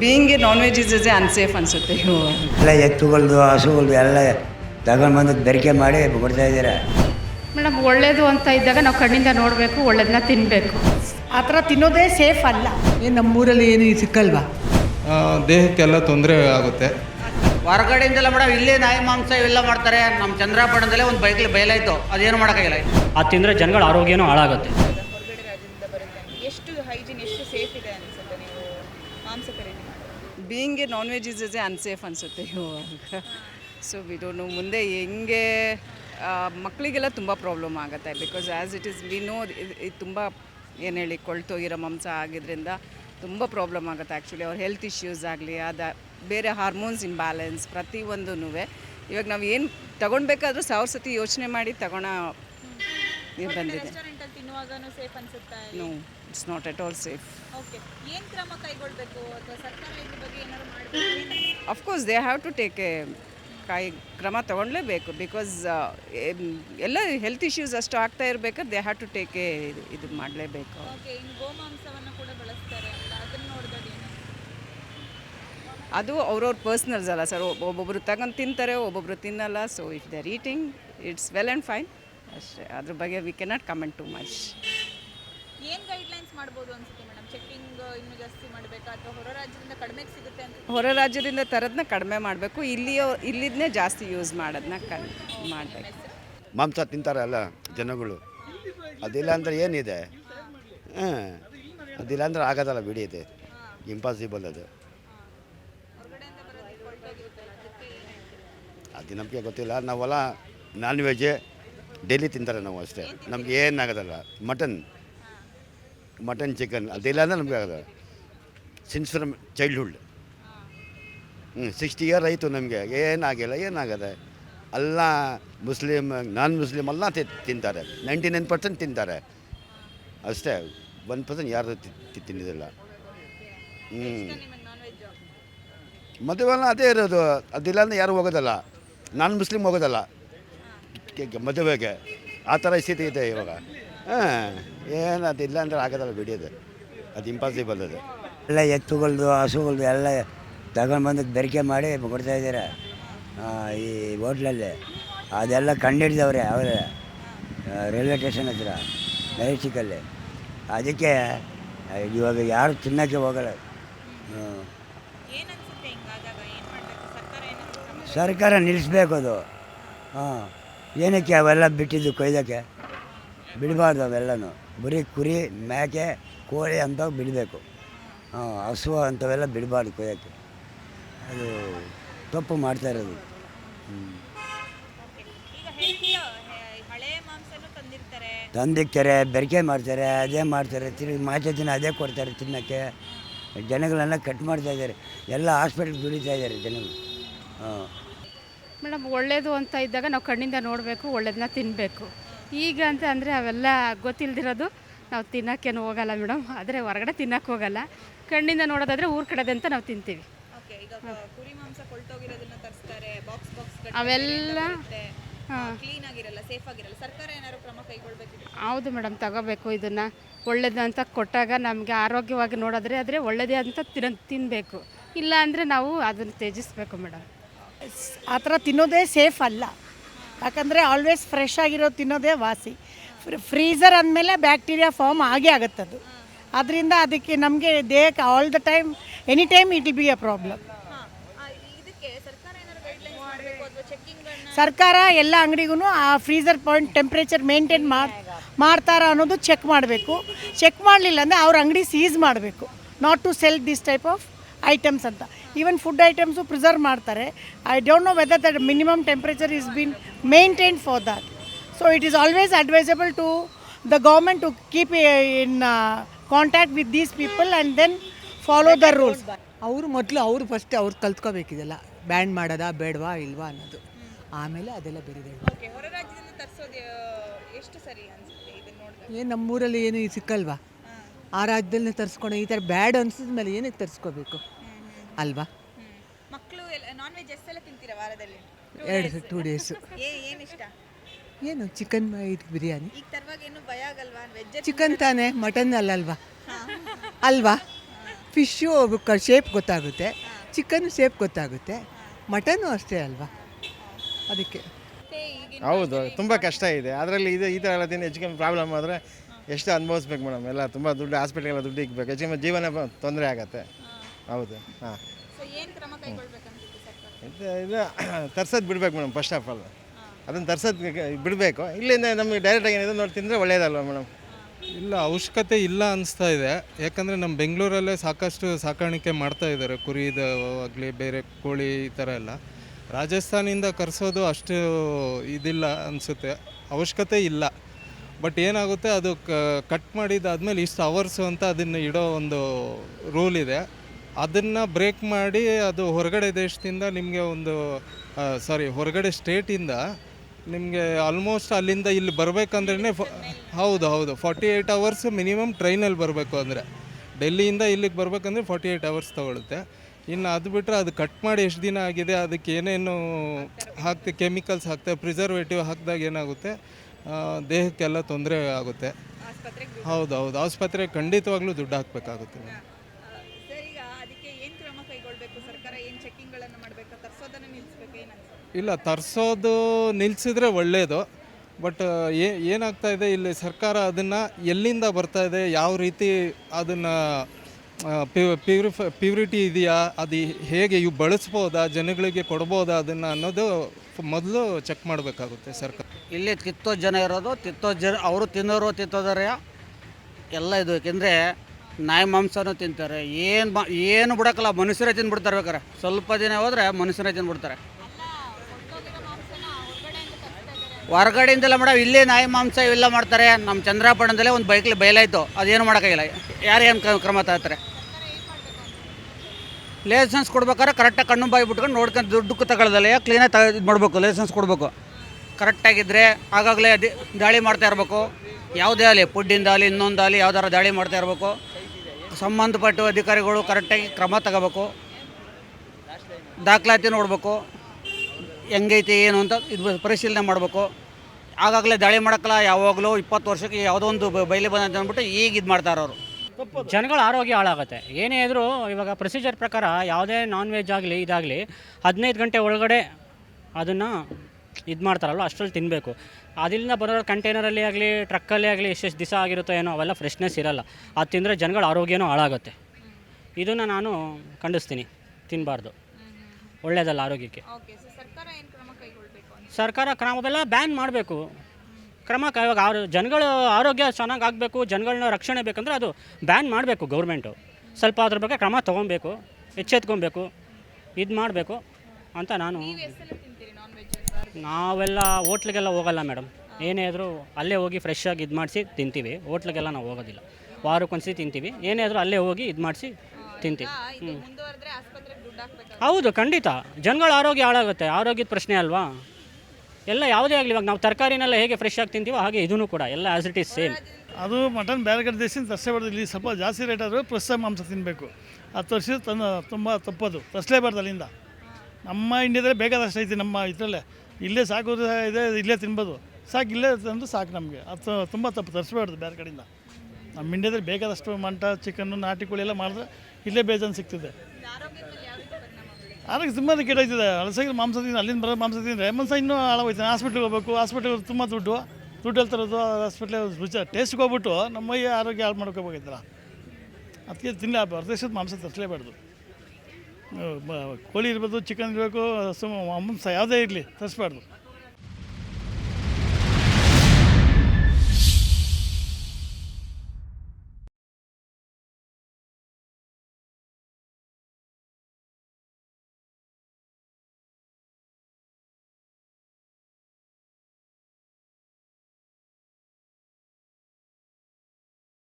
Being a non veg is is a unsafe ಅನ್ಸುತ್ತೆ ಎಲ್ಲ ಎತ್ತುಗಳದು ಹಸುಗಳದು ಎಲ್ಲ ತಗೊಂಡು ಬಂದು ಬೆರಿಕೆ ಮಾಡಿ ಬಿಡ್ತಾ ಇದ್ದೀರಾ? ಮೇಡಮ್ ಒಳ್ಳೇದು ಅಂತ ಇದ್ದಾಗ ನಾವು ಕಣ್ಣಿಂದ ನೋಡಬೇಕು ಒಳ್ಳೇದನ್ನ ತಿನ್ನಬೇಕು ಆ ಥರ ತಿನ್ನೋದೇ ಸೇಫ್ ಅಲ್ಲ. ಏನು ನಮ್ಮೂರಲ್ಲಿ ಏನು ಸಿಕ್ಕಲ್ವಾ? ದೇಹಕ್ಕೆಲ್ಲ ತೊಂದರೆ ಆಗುತ್ತೆ. ಹೊರಗಡೆಯಿಂದೆಲ್ಲ ಮೇಡಮ್ ಇಲ್ಲೇ ನಾಯಿ ಮಾಂಸ ಇವೆಲ್ಲ ಮಾಡ್ತಾರೆ. ನಮ್ಮ ಚಂದ್ರಾಪಟ್ಟಣದಲ್ಲೇ ಒಂದು ಬೈಕ್ಲಿ ಬಯಲಾಯಿತು ಅದೇನು ಮಾಡೋಕ್ಕಾಗಿಲ್ಲ. ಅದು ತಿಂದರೆ ಜನಗಳ ಆರೋಗ್ಯನೂ ಹಾಳಾಗುತ್ತೆ ಹೊರಗಡೆ ರಾಜ್ಯದಿಂದ ಬರುತ್ತೆ ಎಷ್ಟು ಹೈಜಿನ್ ಎಷ್ಟು ಸೇಫ್ ಇದೆ ಅನ್ಸುತ್ತೆ ನೀವು ಮಾಂಸ ಖರೀದಿ ಮಾಡೋದು being non veg is is a unsafe ಅನಿಸುತ್ತೆ ಸೊ ಬಿಡೋನು ಮುಂದೆ ಹೆಂಗೆ ಮಕ್ಕಳಿಗೆಲ್ಲ ತುಂಬ ಪ್ರಾಬ್ಲಮ್ ಆಗುತ್ತೆ. Because as it is we know ಇದು ತುಂಬ, ಏನು ಹೇಳಿ, ಕೊಳ್ತೋಗಿರೋ ಮಾಂಸ ಆಗಿದ್ದರಿಂದ ತುಂಬ ಪ್ರಾಬ್ಲಮ್ ಆಗುತ್ತೆ ಆ್ಯಕ್ಚುಲಿ ಅವ್ರ ಹೆಲ್ತ್ ಇಶ್ಯೂಸ್ ಆಗಲಿ, ಅದ, ಬೇರೆ ಹಾರ್ಮೋನ್ಸ್ ಇಂಬ್ಯಾಲೆನ್ಸ್ ಪ್ರತಿಯೊಂದೂ ಇವಾಗ ನಾವು ಏನು ತಗೊಳ್ಬೇಕಾದ್ರೂ ಸಾವಿರ ಸತಿ ಯೋಚನೆ ಮಾಡಿ ತಗೊಳ್ಳೋ ಇದು ಬಂದಿದೆ. ರೆಸ್ಟೋರೆಂಟಲ್ಲಿ ತಿನ್ನುವಾಗನೂ ಸೇಫ್ ಅನ್ಸುತ್ತಾ no it's not at all safe okay ಏನು ಕ್ರಮ ಕೈಗೊಳ್ಬೇಕು? ಅಥವಾ ಸರ್ಕಾರ ಇದ್ರ ಬಗ್ಗೆ ಏನಾದ್ರು ಮಾಡಬೇಕು? Of course they have to take a ಕಾಯಿ ಕ್ರಮ ತಗೊಳ್ಳೇಬೇಕು ಬಿಕಾಸ್ ಎಲ್ಲ ಹೆಲ್ತ್ ಇಶ್ಯೂಸ್ ಅಷ್ಟು ಆಗ್ತಾ ಇರಬೇಕಾದ್ರೆ they have to take a ಇದು ಮಾಡಲೇಬೇಕು. ಓಕೆ ಇನ್ನು ಗೋಮಾಂಸವನ್ನು ಕೂಡ ಬಳಸ್ತಾರೆ. ಅದನ್ನ ನೋಡಿದಾಗ ಏನು? ಅದು ಅವ್ರವ್ರ ಪರ್ಸ್ನಲ್ಸ್ ಅಲ್ಲ ಸರ್ ಒಬ್ಬೊಬ್ಬರು ತಗೊಂಡು ತಿಂತಾರೆ ಒಬ್ಬೊಬ್ಬರು ತಿನ್ನಲ್ಲ. So if they eating it's well and fine ಅಷ್ಟೇ. ಅದ್ರ ಬಗ್ಗೆ we cannot comment too much ಏನು ಗೈಡ್ಲೈನ್ಸ್ ಮಾಡ್ಬೋದು ಅನ್ಸುತ್ತೆ ಮೇಡಮ್ ಚೆಕಿಂಗ್ ಇನ್ನೂ ಜಾಸ್ತಿ ಮಾಡಬೇಕಾ? ಅಥವಾ ಹೊರ ರಾಜ್ಯದಿಂದ ಕಡಿಮೆಗೆ ಸಿಗುತ್ತೆ ಅಂತ? ಹೊರ ರಾಜ್ಯದಿಂದ ತರೋದನ್ನ ಕಡಿಮೆ ಮಾಡಬೇಕು. ಇಲ್ಲಿಯೋ ಇಲ್ಲಿದ್ನೇ ಜಾಸ್ತಿ ಯೂಸ್ ಮಾಡೋದನ್ನ ಕನ್ ಮಾಡಬೇಕು. ಮಾಂಸ ತಿಂತಾರಲ್ಲ ಜನಗಳು. ಅದಿಲ್ಲ ಅಂದ್ರೆ ಏನಿದೆ? ಹಾಂ ಅದಿಲ್ಲ ಅಂದ್ರೆ ಆಗೋದಲ್ಲ ಬಿಡಿ ಇದೆ ಇಂಪಾಸಿಬಲ್ ಅದು ಅದು ನಮಗೆ ಗೊತ್ತಿಲ್ಲ. ನಾವೆಲ್ಲ ನಾನ್ ವೆಜ್ ಡೈಲಿ ತಿಂತಾರೆ ನಾವು ಅಷ್ಟೇ. ನಮ್ಗೆ ಏನಾಗೋದಲ್ಲ. ಮಟನ್. ಮಟನ್, ಚಿಕನ್ ಅದಿಲ್ಲ ಅಂದ್ರೆ ನಮಗೆ ಆಗೋದು ಸಿನ್ಸ್ ಫ್ರಮ್ ಚೈಲ್ಡ್ಹುಡ್ ಹ್ಞೂ ಸಿಕ್ಸ್ಟಿ ಇಯರ್ ಆಯಿತು ನಮಗೆ. ಏನಾಗಿಲ್ಲ, ಏನಾಗದೆ. ಎಲ್ಲ ಮುಸ್ಲಿಮ್ ನಾನ್ ಮುಸ್ಲಿಮ್ ಎಲ್ಲ ತಿಂತಾರೆ. ನೈಂಟಿ ನೈನ್ ಪರ್ಸೆಂಟ್ ತಿಂತಾರೆ. ಅಷ್ಟೇ. ಒನ್ ಪರ್ಸೆಂಟ್ ಯಾರು ತಿ- ತಿ- ತಿನ್ನೋದಿಲ್ಲ ಹ್ಞೂ ಮದುವೆಲ್ಲ ಅದೇ ಇರೋದು. ಅದಿಲ್ಲ ಅಂದ್ರೆ ಯಾರು ಹೋಗೋದಲ್ಲ. ನಾನ್ ಮುಸ್ಲಿಮ್ ಹೋಗೋದಲ್ಲ. ಕೆ- ಮದುವೆಗೆ ಆ ಥರ ಸ್ಥಿತಿ ಇದೆ ಇವಾಗ. ಹಾಂ ಏನು ಇಲ್ಲ ಅಂದ್ರೆ ಆಗೋದಲ್ಲ ಬಿಡಿಯೋದು. ಅದು ಇಂಪಾಸಿಬಲ್ ಅದು. ಎಲ್ಲ ಎತ್ತುಗಳದು ಹಸುಗಳದು ಎಲ್ಲ ತಗೊಂಡು ಬಂದು ಬೆರಿಕೆ ಮಾಡಿ ಕೊಡ್ತಾ ಇದ್ದೀರಾ. ಈ ಹೋಟ್ಲಲ್ಲಿ. ಅದೆಲ್ಲ ಕಂಡಿಡ್ದವ್ರೆ ಅವರೇ. ರೈಲ್ವೆ ಸ್ಟೇಷನ್ ಹತ್ರ ಮೆಜೆಸ್ಟಿಕಲ್ಲಿ ಅದಕ್ಕೆ ಇವಾಗ ಯಾರು ತಿನ್ನೋಕ್ಕೆ ಹೋಗಲ್ಲ. ಸರ್ಕಾರ ನಿಲ್ಲಿಸ್ಬೇಕು ಅದು. ಹಾಂ. ಏನಕ್ಕೆ ಅವೆಲ್ಲ ಬಿಟ್ಟಿದ್ದು ಕೊಯ್ದಕ್ಕೆ? ಬಿಡಬಾರ್ದು ಅವೆಲ್ಲನೂ. ಬರೀ ಕುರಿ, ಮೇಕೆ, ಕೋಳಿ ಅಂಥವು ಬಿಡಬೇಕು. ಹಸು ಅಂಥವೆಲ್ಲ ಬಿಡಬಾರ್ದು ಕೊಯ್ಯೋಕ್ಕೆ. ಅದು ತಪ್ಪು ಮಾಡ್ತಾ ಇರೋದು. ತಂದಿಕ್ತಾರೆ ಬೆರಕೆ ಮಾಡ್ತಾರೆ, ಅದೇ ಮಾಡ್ತಾರೆ, ತಿರುಗಿ ಮಾಚೆ ದಿನ ಅದೇ ಕೊಡ್ತಾರೆ ತಿನ್ನೋಕ್ಕೆ. ಜನಗಳನ್ನ ಕಟ್ ಮಾಡ್ತಾ ಇದ್ದಾರೆ. ಎಲ್ಲ ಹಾಸ್ಪಿಟ್ಲ್ ದುಡಿತಾ ಇದ್ದಾರೆ ಜನಗಳು. ಹಾಂ. ಮೇಡಮ್ ಒಳ್ಳೇದು ಅಂತ ಇದ್ದಾಗ ನಾವು ಕಣ್ಣಿಂದ ನೋಡಬೇಕು ಒಳ್ಳೇದನ್ನ ತಿನ್ನಬೇಕು ಈಗ ಅಂತ ಅಂದರೆ ಅವೆಲ್ಲ ಗೊತ್ತಿಲ್ದಿರೋದು ನಾವು ತಿನ್ನೋಕ್ಕೇನು ಹೋಗಲ್ಲ ಮೇಡಮ್. ಆದರೆ ಹೊರಗಡೆ ತಿನ್ನಕ್ಕೆ ಹೋಗಲ್ಲ. ಕಣ್ಣಿಂದ ನೋಡೋದಾದರೆ ಊರ ಕಡೆದಂತ ನಾವು ತಿಂತೀವಿ. ಅವೆಲ್ಲ ಹೌದು ಮೇಡಮ್ ತಗೋಬೇಕು ಇದನ್ನು. ಒಳ್ಳೇದು ಅಂತ ಕೊಟ್ಟಾಗ ನಮಗೆ ಆರೋಗ್ಯವಾಗಿ ನೋಡಿದ್ರೆ ಆದರೆ ಒಳ್ಳೇದೇ ಅಂತ ತಿನ್ನ ತಿನ್ನಬೇಕು ಇಲ್ಲ ಅಂದರೆ ನಾವು ಅದನ್ನು ತ್ಯಜಿಸ್ಬೇಕು ಮೇಡಮ್. ಆ ಥರ ತಿನ್ನೋದೇ ಸೇಫ್ ಅಲ್ಲ. ಯಾಕಂದರೆ ಆಲ್ವೇಸ್ ಫ್ರೆಶ್ ಆಗಿರೋ ತಿನ್ನೋದೇ ವಾಸಿ. ಫ್ರೀಝರ್ ಅಂದಮೇಲೆ ಬ್ಯಾಕ್ಟೀರಿಯಾ ಫಾರ್ಮ್ ಆಗೇ ಆಗುತ್ತದು ಅದರಿಂದ ಅದಕ್ಕೆ ನಮಗೆ ದೇಹಕ್ಕೆ all the time any time it will be a problem ಸರ್ಕಾರ ಎಲ್ಲ ಅಂಗಡಿಗೂ ಆ ಫ್ರೀಝರ್ ಪಾಯಿಂಟ್ ಟೆಂಪ್ರೇಚರ್ ಮೇಂಟೈನ್ ಮಾಡಿ ಮಾಡ್ತಾರ ಅನ್ನೋದು ಚೆಕ್ ಮಾಡಬೇಕು. ಚೆಕ್ ಮಾಡಲಿಲ್ಲ ಅಂದರೆ ಅವ್ರ ಅಂಗಡಿ ಸೀಸ್ ಮಾಡಬೇಕು. Not to sell this type of items ಅಂತ. ಈವನ್ ಫುಡ್ ಐಟಮ್ಸು ಪ್ರಿಸರ್ವ್ ಮಾಡ್ತಾರೆ. I don't know whether that minimum temperature is been maintain for that so it is always advisable to the government to keep in contact with these people and then follow the rules ಅವರು ಮೊದಲು ಅವರು first ಅವ್ರು ಕಲ್ತ್ಕೋಬೇಕಿದೆಲ್ಲ. Ban ಮಾಡೋದಾ ಬೇಡವಾ ಇಲ್ವಾ ಅನ್ನೋದು. ಆಮೇಲೆ ಅದೆಲ್ಲ ಬೇರೆ ಓಕೆ ಹೊರ ರಾಜ್ಯದಿಂದ ತರಿಸೋದು ಎಷ್ಟು ಸರಿ ಅನ್ಸುತ್ತೆ ಇದನ್ನ ನೋಡಿದಾಗ? ಏನು ನಮ್ಮೂರಲ್ಲಿ ಏನು ಸಿಕ್ಕಲ್ವಾ? ಆ ರಾಜ್ಯದಲ್ಲಿ ತರಿಸ್ಕೊಂಡು ಈ ಥರ ಬ್ಯಾಡ್ ಅನ್ಸಿದ ಮೇಲೆ ಏನಕ್ಕೆ ತರಿಸ್ಕೋಬೇಕು? ಅಲ್ವಾ? ಮಕ್ಕಳು ಎಲ್ಲ ನಾನ್ ವೆಜ್ ಎಷ್ಟೆಲ್ಲ ತಿಂತೀರಾ ವಾರದಲ್ಲಿ? ಎರಡು ಟೂ ಡೇಸು ಏ ಏನು ಇಷ್ಟ? ಏನು ಚಿಕನ್ ಇದು ಬಿರಿಯಾನಿ. ಈಗ ತರುವಾಗ ಏನು ಭಯ ಆಗಲ್ವಾ? ವೆಜ್ ಚಿಕನ್ ತಾನೇ ಮಟನ್ ಅಲ್ಲಲ್ವಾ ಅಲ್ವಾ? ಫಿಶ್ಶು ಶೇಪ್ ಗೊತ್ತಾಗುತ್ತೆ. ಚಿಕನ್ ಶೇಪ್ ಗೊತ್ತಾಗುತ್ತೆ. ಮಟನ್ನು ಅಷ್ಟೇ ಅಲ್ವಾ? ಅದಕ್ಕೆ. ಈಗಿನ ಹೌದು ತುಂಬ ಕಷ್ಟ ಇದೆ. ಅದರಲ್ಲಿ ಇದು ಈ ಥರ ಎಲ್ಲ ತಿಂದು ಹೆಚ್ಚು ಕಮ್ಮಿ ಪ್ರಾಬ್ಲಮ್ ಆದರೆ ಎಷ್ಟು ಅನುಭವಿಸ್ಬೇಕು ಮೇಡಮ್. ಎಲ್ಲ ತುಂಬ ದುಡ್ಡು ಹಾಸ್ಪಿಟ್ಲಿಗೆಲ್ಲ ದುಡ್ಡು ಇಕ್ಬೇಕು. ಹೆಚ್ಚು ಕಮ್ಮಿ ಜೀವನ ತೊಂದರೆ ಆಗುತ್ತೆ. ಹೌದು ಹಾಂ. ಇದು ಇದು ತರ್ಸೋದು ಬಿಡ್ಬೇಕು ಮೇಡಮ್ ಫಸ್ಟ್ ಆಫ್ ಆಲ್ ಅದನ್ನು ತರ್ಸೋದು ಬಿಡಬೇಕು. ಇಲ್ಲಿಂದ ನಮಗೆ ಡೈರೆಕ್ಟಾಗಿ ಏನಿದೆ ನೋಡಿ ತಿಂದರೆ ಒಳ್ಳೇದಲ್ವ ಮೇಡಮ್? ಇಲ್ಲ ಅವಶ್ಯಕತೆ ಇಲ್ಲ ಅನಿಸ್ತಾ ಇದೆ. ಯಾಕಂದರೆ ನಮ್ಮ ಬೆಂಗಳೂರಲ್ಲೇ ಸಾಕಷ್ಟು ಸಾಕಾಣಿಕೆ ಮಾಡ್ತಾ ಇದ್ದಾರೆ. ಕುರಿದು ಆಗಲಿ ಬೇರೆ ಕೋಳಿ ಈ ಥರ ಎಲ್ಲ. ರಾಜಸ್ಥಾನಿಂದ ಕರೆಸೋದು ಅಷ್ಟು ಇದಿಲ್ಲ ಅನಿಸುತ್ತೆ. ಅವಶ್ಯಕತೆ ಇಲ್ಲ. ಬಟ್ ಏನಾಗುತ್ತೆ ಅದು ಕಟ್ ಮಾಡಿದ್ದಾದ್ಮೇಲೆ ಇಷ್ಟು ಅವರ್ಸು ಅಂತ ಅದನ್ನು ಇಡೋ ಒಂದು ರೂಲ್ ಇದೆ. ಅದನ್ನು ಬ್ರೇಕ್ ಮಾಡಿ ಅದು ಹೊರಗಡೆ ದೇಶದಿಂದ ನಿಮಗೆ ಒಂದು ಸಾರಿ ಹೊರಗಡೆ ಸ್ಟೇಟಿಂದ ನಿಮಗೆ ಆಲ್ಮೋಸ್ಟ್ ಅಲ್ಲಿಂದ ಇಲ್ಲಿ ಬರಬೇಕಂದ್ರೆ ಹೌದು ಹೌದು. ಫಾರ್ಟಿ ಏಯ್ಟ್ ಅವರ್ಸ್ ಮಿನಿಮಮ್ ಟ್ರೈನಲ್ಲಿ ಬರಬೇಕು ಅಂದರೆ. ಡೆಲ್ಲಿಯಿಂದ ಇಲ್ಲಿಗೆ ಬರಬೇಕಂದ್ರೆ ಫಾರ್ಟಿ ಏಯ್ಟ್ ಅವರ್ಸ್ ತೊಗೊಳುತ್ತೆ. ಇನ್ನು ಅದು ಬಿಟ್ಟರೆ ಅದು ಕಟ್ ಮಾಡಿ ಎಷ್ಟು ದಿನ ಆಗಿದೆ ಅದಕ್ಕೆ ಏನೇನು ಹಾಕ್ತೆ ಕೆಮಿಕಲ್ಸ್ ಹಾಕ್ತೆ ಪ್ರಿಸರ್ವೇಟಿವ್ ಹಾಕಿದಾಗ ಏನಾಗುತ್ತೆ ದೇಹಕ್ಕೆಲ್ಲ ತೊಂದರೆ ಆಗುತ್ತೆ. ಹೌದು ಹೌದು. ಆಸ್ಪತ್ರೆಗೆ ಖಂಡಿತವಾಗ್ಲೂ ದುಡ್ಡು ಹಾಕಬೇಕಾಗುತ್ತೆ. ಇಲ್ಲ, ತರಿಸೋದು ನಿಲ್ಲಿಸಿದ್ರೆ ಒಳ್ಳೆಯದು ಬಟ್, ಏ, ಏನಾಗ್ತಾ ಇದೆ, ಇಲ್ಲಿ ಸರ್ಕಾರ ಅದನ್ನು ಎಲ್ಲಿಂದ ಬರ್ತಾ ಇದೆ, ಯಾವ ರೀತಿ ಅದನ್ನು ಪ್ಯೂರಿಫೈ, ಪ್ಯೂರಿಟಿ ಇದೆಯಾ, ಅದು ಹೇಗೆ ಇವು ಬಳಸ್ಬೋದಾ, ಜನಗಳಿಗೆ ಕೊಡ್ಬೋದಾ ಅದನ್ನು ಅನ್ನೋದು ಮೊದಲು ಚೆಕ್ ಮಾಡಬೇಕಾಗುತ್ತೆ ಸರ್ಕಾರ. ಇಲ್ಲಿ ತಿತ್ತೋ ಜನ ಇರೋದು, ತಿತ್ತೋ ಜನ, ಅವರು ತಿನ್ನೋರು ತಿತ್ತೋದಾರೆ, ಎಲ್ಲ ಇದು, ಯಾಕೆಂದರೆ ನಾಯಿ ಮಾಂಸನೂ ತಿಂತಾರೆ, ಏನು ಏನು ಬಿಡೋಕ್ಕಲ್ಲ ಮನುಷ್ಯರೇ ತಿಂದ್ಬಿಡ್ತಾರೆ ಬೇಕಾರೆ ಸ್ವಲ್ಪ ದಿನ ಹೋದರೆ ಮನುಷ್ಯರೇ ತಿಂದ್ಬಿಡ್ತಾರೆ. ಹೊರಗಡೆಯಿಂದೆಲ್ಲ ಮೇಡಮ್ ಇಲ್ಲೇ ನಾಯಿ ಮಾಂಸ ಇವೆಲ್ಲ ಮಾಡ್ತಾರೆ. ನಮ್ಮ ಚಂದ್ರಾಪಟ್ಟಣದಲ್ಲೇ ಒಂದು ಬೈಕ್ಲಿ ಬಯಲಾಯಿತು ಅದೇನು ಮಾಡೋಕ್ಕಾಗಿಲ್ಲ. ಯಾರೇನು ಕ್ರಮ ತಗೋತಾರೆ ಲೈಸೆನ್ಸ್ ಕೊಡ್ಬೇಕಾದ್ರೆ ಕರೆಕ್ಟಾಗಿ ಕಣ್ಣು ಬಾಯಿ ಬಿಟ್ಕೊಂಡು ನೋಡ್ಕೊಂಡು ದುಡ್ಡು ತಗೊಳ್ಳೋದಲ್ಲ ಕ್ಲೀನಾಗಿ ತ, ಇದು ಮಾಡಬೇಕು, ಲೈಸೆನ್ಸ್ ಕೊಡಬೇಕು. ಕರೆಕ್ಟಾಗಿದ್ದರೆ ಆಗಾಗಲೇ ಅದೇ ದಾಳಿ ಮಾಡ್ತಾ ಇರಬೇಕು. ಯಾವುದೇ ಆಗಲಿ ಫುಡ್ಡಿಂದ ಆಗಲಿ, ಇನ್ನೊಂದು ಆಗಲಿ ಯಾವ್ದಾರು ದಾಳಿ ಮಾಡ್ತಾ ಇರಬೇಕು. ಸಂಬಂಧಪಟ್ಟ ಅಧಿಕಾರಿಗಳು ಕರೆಕ್ಟಾಗಿ ಕ್ರಮ ತಗೋಬೇಕು. ದಾಖಲಾತಿ ನೋಡಬೇಕು. ಹೆಂಗೈತಿ, ಏನು ಅಂತ ಇದು ಪರಿಶೀಲನೆ ಮಾಡಬೇಕು. ಆಗಾಗಲೇ ದಾಳಿ ಮಾಡೋಕ್ಕಲ್ಲ, ಯಾವಾಗಲೂ ಇಪ್ಪತ್ತು ವರ್ಷಕ್ಕೆ ಯಾವುದೋ ಒಂದು ಬಯಲು ಬಂದಂತ ಅಂದ್ಬಿಟ್ಟು ಈಗ ಇದು ಮಾಡ್ತಾರೆ ಅವರು. ಜನಗಳ ಆರೋಗ್ಯ ಹಾಳಾಗುತ್ತೆ. ಏನೇ ಇದ್ರೂ ಇವಾಗ ಪ್ರೊಸೀಜರ್ ಪ್ರಕಾರ ಯಾವುದೇ ನಾನ್ ವೆಜ್ ಆಗಲಿ, ಇದಾಗಲಿ ಹದಿನೈದು ಗಂಟೆ ಒಳಗಡೆ ಅದನ್ನು ಇದು ಮಾಡ್ತಾರಲ್ಲ ಅಷ್ಟರಲ್ಲಿ ತಿನ್ನಬೇಕು ಅದಿಲ್ಲಿಂದ ಬರೋ ಕಂಟೈನರಲ್ಲಿ ಆಗಲಿ ಟ್ರಕ್ಕಲ್ಲಿ ಆಗಲಿ ಎಷ್ಟೆಷ್ಟು ದಿವಸ ಆಗಿರುತ್ತೋ ಏನೋ, ಅವೆಲ್ಲ ಫ್ರೆಶ್ನೆಸ್ ಇರಲ್ಲ. ಅದು ತಿಂದರೆ ಜನಗಳ ಆರೋಗ್ಯನೂ ಹಾಳಾಗುತ್ತೆ. ಇದನ್ನು ನಾನು ಖಂಡಿಸ್ತೀನಿ. ತಿನ್ನಬಾರ್ದು ಒಳ್ಳೆಯದಲ್ಲ ಆರೋಗ್ಯಕ್ಕೆ. ಓಕೆ ಸೊ ಸರ್ಕಾರ ಏನು ಕ್ರಮ ಕೈಗೊಳ್ಬೇಕು ಅಂತ? ಸರ್ಕಾರ ಕ್ರಮವೆಲ್ಲ ಬ್ಯಾನ್ ಮಾಡಬೇಕು. ಕ್ರಮ ಕ- ಇವಾಗ ಆರು ಜನಗಳು ಆರೋಗ್ಯ ಚೆನ್ನಾಗಿ ಆಗಬೇಕು ಜನಗಳನ್ನ ರಕ್ಷಣೆ ಬೇಕಂದ್ರೆ ಅದು ಬ್ಯಾನ್ ಮಾಡಬೇಕು ಗೌರ್ಮೆಂಟು ಸ್ವಲ್ಪ ಅದ್ರ ಬಗ್ಗೆ ಕ್ರಮ ತೊಗೊಬೇಕು ಎಚ್ಚೆತ್ಕೊಬೇಕು ಇದು ಮಾಡಬೇಕು ಅಂತ ನಾನು ನೀವು ಎಷ್ಟೆಲ್ಲ ತಿಂತೀರಿ ನಾನ್ ವೆಜ್ ಸರ್ ನಾವೆಲ್ಲ ಹೋಟ್ಲಿಗೆಲ್ಲ ಹೋಗಲ್ಲ ಮೇಡಮ್ ಏನೇ ಆದರೂ ಅಲ್ಲೇ ಹೋಗಿ ಫ್ರೆಶ್ ಆಗಿ ಇದು ಮಾಡಿಸಿ ತಿಂತೀವಿ. ಹೋಟ್ಲಿಗೆಲ್ಲ ನಾವು ಹೋಗೋದಿಲ್ಲ. ವಾರಕ್ಕೊಂದ್ಸಿ ತಿಂತೀವಿ. ಏನೇ ಆದರೂ ಅಲ್ಲೇ ಹೋಗಿ ಇದು ಮಾಡಿಸಿ ತಿಂತೀವಿ ಹ್ಞೂ ಹೌದು ಖಂಡಿತ. ಜನಗಳ ಆರೋಗ್ಯ ಹಾಳಾಗುತ್ತೆ. ಆರೋಗ್ಯದ ಪ್ರಶ್ನೆ ಅಲ್ವಾ? ಎಲ್ಲ ಯಾವುದೇ ಆಗಲಿ ಇವಾಗ ನಾವು ತರಕಾರಿನೆಲ್ಲ ಹೇಗೆ ಫ್ರೆಶ್ ಆಗಿ ತಿಂತೀವೋ ಹಾಗೆ ಇದೂ ಕೂಡ ಎಲ್ಲ ಆಸ್ ಇಟ್ ಈಸ್ ಸೇಮ್ ಅದು ಮಟನ್ ಬೇರೆ ಕಡೆ ದೇಶದಿಂದ ತರಿಸಲೇಬಾರ್ದು ಇಲ್ಲಿ ಸ್ವಲ್ಪ ಜಾಸ್ತಿ ರೇಟ್ ಆದರೂ ಪ್ರೆಸ್ ಮಾಂಸ ತಿನ್ನಬೇಕು ಅದು ವರ್ಷ ತನ್ನ ತುಂಬ ತಪ್ಪದು. ತರಿಸಲೇಬಾರ್ದು ಅಲ್ಲಿಂದ. ನಮ್ಮ ಇಂಡಿಯಾದಲ್ಲಿ ಬೇಕಾದಷ್ಟು ಐತಿ ನಮ್ಮ ಇದರಲ್ಲೇ. ಇಲ್ಲೇ ಸಾಕೋದು ಇದೆ ಇಲ್ಲೇ ತಿನ್ಬೋದು. ಸಾಕು ಇಲ್ಲೇ ತಂದು ಸಾಕು ನಮಗೆ. ಅದು ತುಂಬ ತಪ್ಪು. ತರಿಸ್ಬಾರ್ದು ಬೇರೆ ಕಡೆಯಿಂದ. ನಮ್ಮ ಇಂಡಿಯಾದಲ್ಲಿ ಬೇಕಾದಷ್ಟು ಮಂಟ ಚಿಕನ್ನು ನಾಟಿ ಕೋಳಿ ಎಲ್ಲ ಮಾಡಿದ್ರೆ ಇಲ್ಲೇ ಬೇಜಾನ್ ಸಿಗ್ತಿದೆ. ಅದಕ್ಕೆ ತುಂಬ ಕೆಟ್ಟೋಯ್ತದೆ ಹಳಸಾಗಿ ಮಾಂಸ ತಿಂದು ಅಲ್ಲಿಂದ ಬರೋ ಮಾಂಸ ತಿಂದರೆ ಮಾಂಸ ಇನ್ನೂ ಹಾಳಾಗೋಯ್ತಾನೆ ಹಾಸ್ಪಿಟ್ಲಿಗೆ ಹೋಗ್ಬೇಕು. ಹಾಸ್ಪಿಟ್ಲಿಗೆ ತುಂಬ ದುಡ್ಡು. ದುಡ್ಡು ಹೇಳ್ತಾರದು ಹಾಸ್ಪಿಟ್ಲಿಗೆ ರುಚಿ. ಟೇಸ್ಟ್ಗೆ ಹೋಗ್ಬಿಟ್ಟು ನಮ್ಮ ಮೈ ಆರೋಗ್ಯ ಹಾಳು ಮಾಡ್ಕೋಬೇಕಾಯ್ತಲ್ಲ ಅದಕ್ಕೆ ತಿನ್ನಲ ಹೊರದೇಶದ ಮಾಂಸ ತರಿಸಲೇಬಾರ್ದು. ಕೋಳಿ ಇರ್ಬೋದು ಚಿಕನ್ ಇರಬೇಕು ಸುಮ್ಮ ಮಾಂಸ ಯಾವುದೇ ಇರಲಿ, ತರಿಸ್ಬಾರ್ದು.